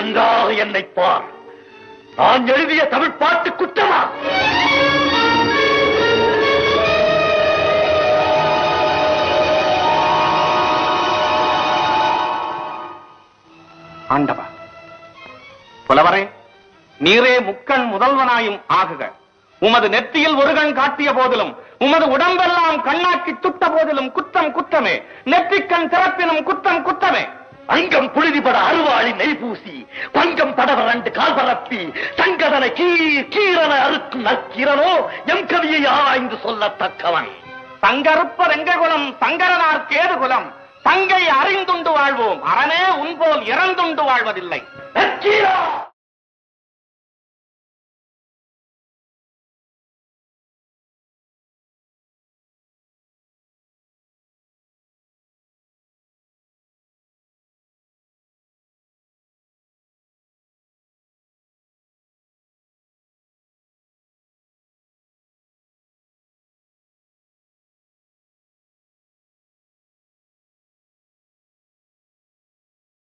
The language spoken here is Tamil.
நன்றாக என்னை பார். நான் எழுதிய தமிழ் பாட்டு குற்றமா? ஆண்டவா புலவரே நீரே முக்கண் முதல்வனாயும் ஆகுக. உமது நெத்தியில் ஒரு கண் காட்டிய போதிலும் உமது உடம்பெல்லாம் கண்ணாக்கி துட்ட போதிலும் குற்றம் குற்றமே. நெற்றிக்கண் திறப்பினும் குற்றம் குற்றமே. அங்கம் பூசி பங்கம் படவ ரெண்டு கால் பரப்பி சங்கதன கீர் கீரன அறுக்கும் நற்கிரனோ எம் கவியை ஆராய்ந்து சொல்லத்தக்கவன். சங்கருப்ப ரெங்ககுலம் சங்கரனார் கேதுகுலம் தங்கை அறிந்துண்டு வாழ்வோம் அரணே உன்போல் இறந்துண்டு வாழ்வதில்லை.